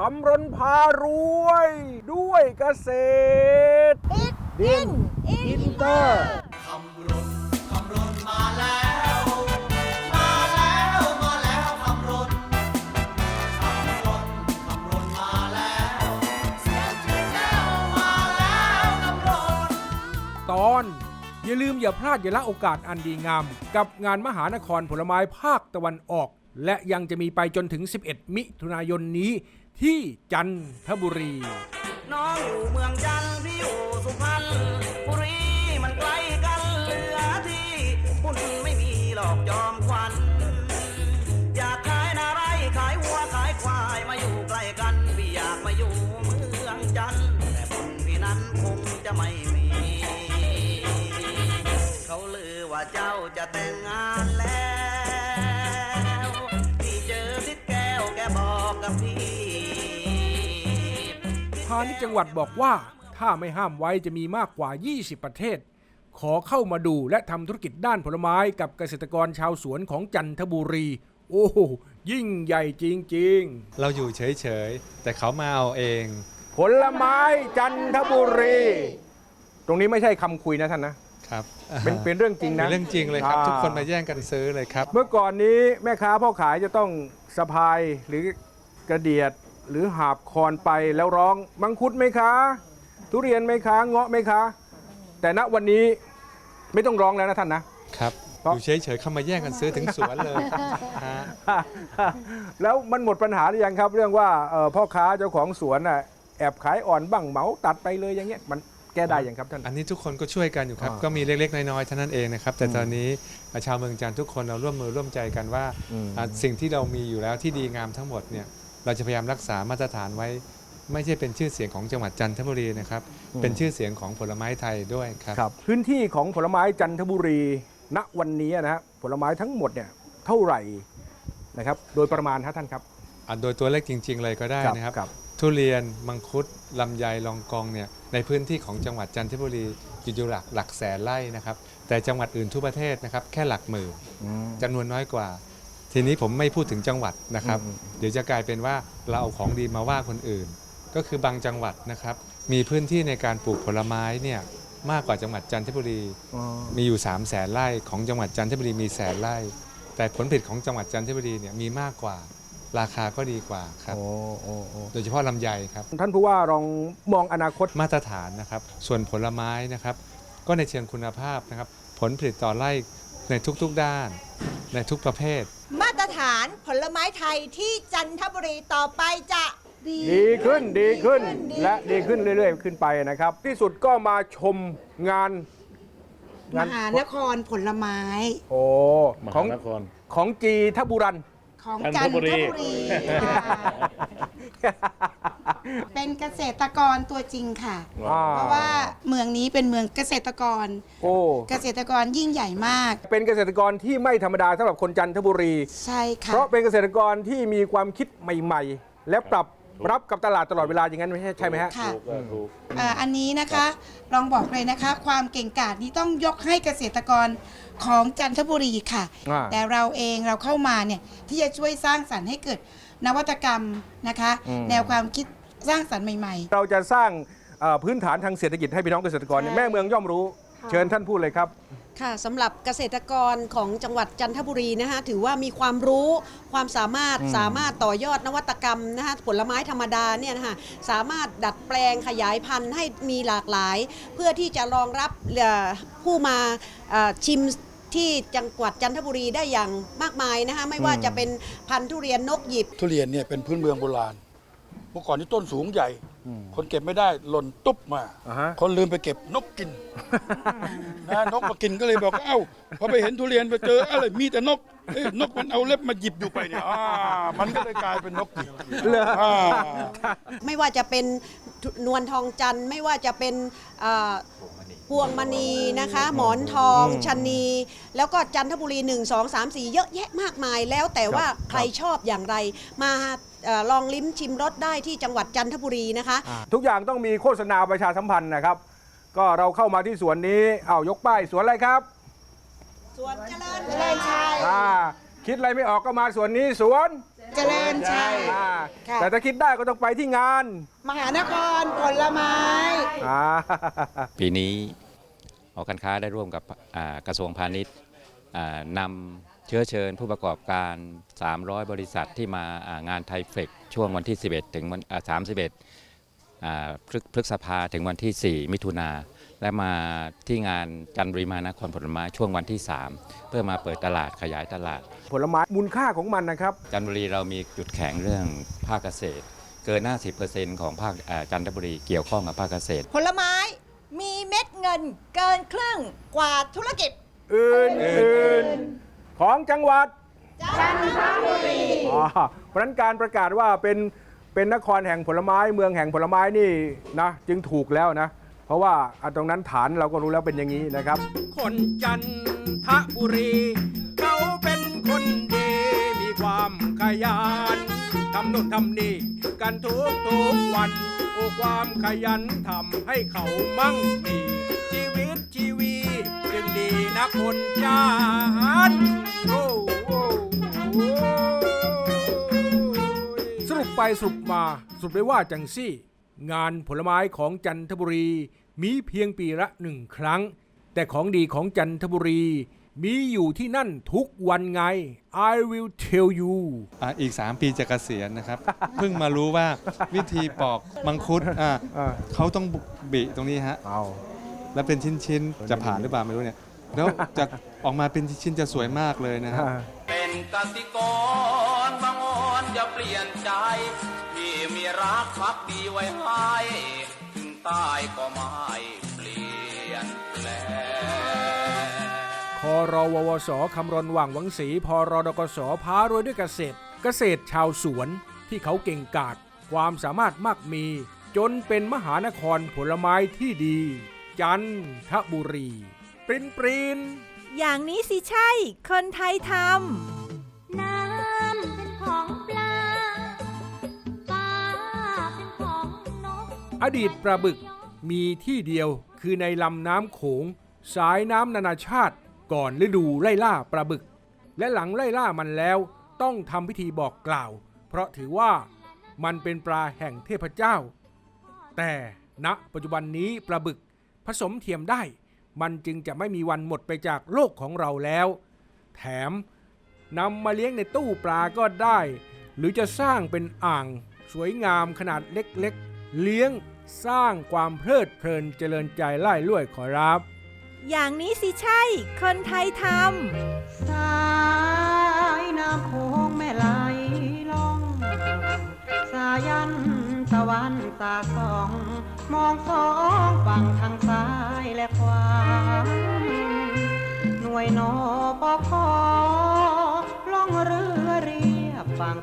คำรนพารวย ด้วยเกษตร ดินอินเตอร์ตอนอย่าลืมอย่าพลาดอย่าละโอกาสอันดีงาม กับงานมหานครผลไม้ภาคตะวันออก และยังจะมีไปจนถึง 11 มิถุนายนนี้ ที่จันทบุรี น้องอยู่เมืองจันทร์พี่อยู่สุพรรณบุรีมันไกลกันเหลือที่บุญไม่มีหรอกยอมควันอยากขายนาไรขายวัวขายควายมาอยู่ใกล้กันพี่อยากมาอยู่เมืองจันทร์แต่บุญพี่นั้นคงจะไม่มี เขาลือว่าเจ้าจะ พาณิชย์จังหวัดบอกว่า ถ้าไม่ห้ามไว้จะมีมากกว่า 20 ประเทศ ขอเข้ามาดูและทำธุรกิจด้านผลไม้กับเกษตรกรชาวสวนของจันทบุรี โอ้โหยิ่งใหญ่จริงเราอยู่เฉย ๆ แต่เขามาเอาเองๆผลไม้จันทบุรี ตรงนี้ไม่ใช่คำคุยนะท่านนะครับเป็นเป็นเรื่องจริงเป็นะนเรื่องจริงเลยครับอ่ทุกคนมาแย่งกันซื้อเลยครับ เมื่อก่อนนี้แม่ค้าพ่อขายจะต้องสะพายหรือกระเดียด หรือหาบคอนไปแล้วร้องมังคุดไหมคะ ทุเรียนไหมคะ เงาะไหมคะ แต่ณวันนี้ไม่ต้องร้องแล้วนะท่านนะ ครับเพราะ อยู่เฉยๆเข้ามาแย่งกันซื้อถึงสวนเลยฮะแล้วมันหมดปัญหาหรือยังครับ เรื่องว่าเอ่อพ่อค้าเจ้าของสวนน่ะแอบขายอ่อนบ้างเหมาตัดไปเลยอย่างเงี้ยมันแก้ได้ยังครับท่าน อันนี้ทุกคนก็ช่วยกันอยู่ครับ อ่าก็มีเล็กๆ น้อยๆเท่านั้นเองนะครับ แต่ตอนนี้ชาวเมืองจันทร์ทุกคนเราร่วมมือร่วมใจกันว่าอืม อ่าสิ่งที่เรามีอยู่แล้วที่ดีงามทั้งหมดเนี่ย เราจะพยายามรักษามาตรฐานไว้ ไม่ใช่เป็นชื่อเสียงของจังหวัดจันทบุรีนะครับ เป็นชื่อเสียงของผลไม้ไทยด้วยครับครับพื้นที่ของผลไม้จันทบุรี ณวันนี้นะฮะผลไม้ทั้งหมดเนี่ยเท่าไหร่นะครับโดยประมาณฮะท่านครับอะโดยตัวเลขจริง ๆ เลยก็ได้นะครับครับ ทุเรียนมังคุดลำไยลองกองเนี่ยในพื้นที่ของจังหวัดจันทบุรีอยู่ๆหลักหลักแสนไร่นะครับ แต่จังหวัดอื่นทั่วประเทศนะครับ แค่หลักหมื่นจำนวนน้อยกว่า ทีนี้ผมไม่พูดถึงจังหวัดนะครับอืมเดี๋ยวจะกลายเป็นว่าเราเอาของดีมาว่าคนอื่น ก็คือบางจังหวัดนะครับ มีพื้นที่ในการปลูกผลไม้เนี่ยมากกว่าจังหวัดจันทบุรีอ๋อมีอยู่ 3 0 0แสนไร่ของจังหวัดจันทบุรีมีแสนไร่ แต่ผลผลิตของจังหวัดจันทบุรีเนี่ยมีมากกว่าราคาก็ดีกว่าครับโอ้โอ้โอ้โดยเฉพาะลำไยครับ ท่านผู้ว่าลองมองอนาคตมาตรฐานนะครับ ส่วนผลไม้นะครับ ก็ในเชิงคุณภาพนะครับ ผลผลิตต่อไร่ในทุกๆด้าน ในทุกประเภท มาตรฐานผลไม้ไทยที่จันทบุรีต่อไปจะดีดีขึ้นดีขึ้นดีและดีขึ้นเรื่อย ๆ ขึ้นไปนะครับ ที่สุดก็มาชมงานมหานครผลไม้โอ้มของหานคร ของจีทบุรัน ของจัจันนททบุบุรี รีค่ะ เป็นเกษตรกรตัวจริงค่ะ อ่าเพราะว่าเมืองนี้เป็นเมืองเกษตรกร โอ้ เกษตรกรยิ่งใหญ่มาก เป็นเกษตรกรที่ไม่ธรรมดาสำหรับคนจันทบุรี ใช่ค่ะ เพราะเป็นเกษตรกรที่มีความคิดใหม่ๆ และปรับรับกับตลาดตลอดเวลาอย่างนั้นไม่ใช่ใช่ไหมฮะ ค่ะ ถูกก็ถูก อ่าอันนี้นะคะลองบอกเลยนะคะ ความเก่งกาจนี้ต้องยกให้เกษตรกรของจันทบุรีค่ะ อ่าแต่เราเองเราเข้ามาเนี่ยที่จะช่วยสร้างสรรค์ให้เกิดนวัตกรรมนะคะแนวความคิด สร้างสรรค์ใหม่ๆเราจะสร้างเอ่อพื้นฐานทางเศรษฐกิจให้พี่น้องเกษตรกรเนี่ยใช่ แม่เมืองย่อมรู้ เชิญท่านพูดเลยครับค่ะสำหรับเกษตรกรของจังหวัดจันทบุรีนะคะถือว่ามีความรู้ความสามารถอืมสามารถต่อยอดนวัตกรรมนะคะผลไม้ธรรมดาเนี่ยนะคะสามารถดัดแปลงขยายพันธุ์ให้มีหลากหลาย เพื่อที่จะรองรับเอ่อผู้มาเอ่อชิมที่จังหวัดจันทบุรีได้อย่างมากมายนะคะไม่ว่าจะเป็นพันธุ์ทุเรียนนกหยิบ ทุเรียนเนี่ยเป็นพื้นเมืองโบราณเมื่อก่อนนี่ต้นสูงใหญ่ คนเก็บไม่ได้หล่นตุ๊บมา อ่าฮะ คนลืมไปเก็บนกกินนะนกมากินก็เลยบอกว่าเอ้าพอไปเห็นทุเรียนไปเจออะไรมีแต่นกเอ้ยนกมันเอาเล็บมาหยิบอยู่ไปเนี่ยอ่ามันก็เลยกลายเป็นนกหยิบอ่า ไม่ว่าจะเป็นนวลทองจันทร์ไม่ว่าจะเป็นเอ่อพวงมณีนะคะ หมอนทองชะนี แล้วก็จันทบุรี 1 2 3 4 เยอะแยะมากมายแล้วแต่ว่าใครชอบอย่างไร มา เออลองลิ้มชิมรสได้ที่จังหวัดจันทบุรีนะคะ ทุกอย่างต้องมีโฆษณาประชาสัมพันธ์นะครับ ก็เราเข้ามาที่สวนนี้เอายกป้ายสวนอะไรครับสวนเจริญเจริญชัยอ่าคิดอะไรไม่ออกก็มาสวนนี้สวนเจริญชัย อ่าค่ะ แต่ถ้าคิดได้ก็ต้องไปที่งานมหานครผลไม้ อ่า ปีนี้หอการค้าได้ร่วมกับอ่ากระทรวงพาณิชย์อ่า นำเชื้อเชิญผู้ประกอบการ 300 บริษัทที่มาอ่างานไทยเฟกช่วงวันที่ 11 ถึงวันอ่า31อ่าพฤพฤษภาถึงวันที่ 4 มิถุนาและมาที่งานจันทบุรีมหานครผลไม้ช่วงวันที่ 3 เพื่อมาเปิดตลาดขยายตลาด ผลไม้มูลค่าของมันนะครับ จันทบุรีเรามีจุดแข็งเรื่องภาคเกษตร เกิน 50%ของภาคอ่าจันทบุรีเกี่ยวข้องกับภาคเกษตร ผลไม้มีเม็ดเงินเกินครึ่งกว่าธุรกิจ อื่นอื่นของจังหวัดจันทบุรีอ๋อเพราะฉะนั้นการประกาศว่าเป็นเป็นนครแห่งผลไม้เมืองแห่งผลไม้นี่นะจึงถูกแล้วนะ เพราะว่าอะตรงนั้นฐานเราก็รู้แล้วเป็นอย่างนี้นะครับ คนจันทบุรีเขาเป็นคนดีมีความขยันทำนู่นทำนี่กันทุกทุกวันโอ้ความขยันทำให้เขามั่งมีชีวิตชีวีจึงดี นะคนจันโอ้โอ้โอ้สรุปไปสรุปมาสรุปได้ว่าจังซี่ งานผลไม้ของจันทบุรีมีเพียงปีละหนึ่งครั้ง แต่ของดีของจันทบุรี มีอยู่ที่นั่นทุกวันไง I will tell you อะอีก 3 ปีจะเกษียณนะครับ เพิ่งมารู้ว่าวิธีปอกมังคุดอะอ่าเขาต้องบิตรงนี้ฮะ เอา แล้วเป็นชิ้น ๆ จะผ่านหรือเปล่าไม่รู้เนี่ย แล้วจะออกมาเป็นชิ้นๆจะสวยมากเลยนะฮะเป็นกสิกรบางอ่อนจะเปลี่ยนใจที่มีรักพักดีไว้ให้ถึงตายก็ไม่เปลี่ยนแปลงคอรอววสคำรณว่างหวังสีพอรอดกสพารวยด้วยเกษตร เกษตรชาวสวนที่เขาเก่งกาจความสามารถมากมี จนเป็นมหานครผลไม้ที่ดี จันทบุรี ปรินปรินอย่างนี้สิใช่ คนไทยทน้ำเป็นของปลาปลาเป็นของนก อดีตปลาบึกมีที่เดียวคือในลำน้ำโขง สายน้ำนานาชาติ ก่อนฤดูไล่ล่าปลาบึก และหลังไล่ล่ามันแล้วต้องทำพิธีบอกกล่าว เพราะถือว่ามันเป็นปลาแห่งเทพเจ้า แต่ณปัจจุบันนี้ปลาบึกผสมเทียมได้ มันจึงจะไม่มีวันหมดไปจากโลกของเราแล้ว แถมนำมาเลี้ยงในตู้ปลาก็ได้ หรือจะสร้างเป็นอ่างสวยงามขนาดเล็กๆ เลี้ยงสร้างความเพลิดเพลินเจริญใจไล่ล่วยขอรับ อย่างนี้สิใช่ คนไทยทำ วรรค์ตาสอง มองสองฝั่งทางซ้ายและขวา หน่วยนอปคอล่องเรือเรียบฝั่ง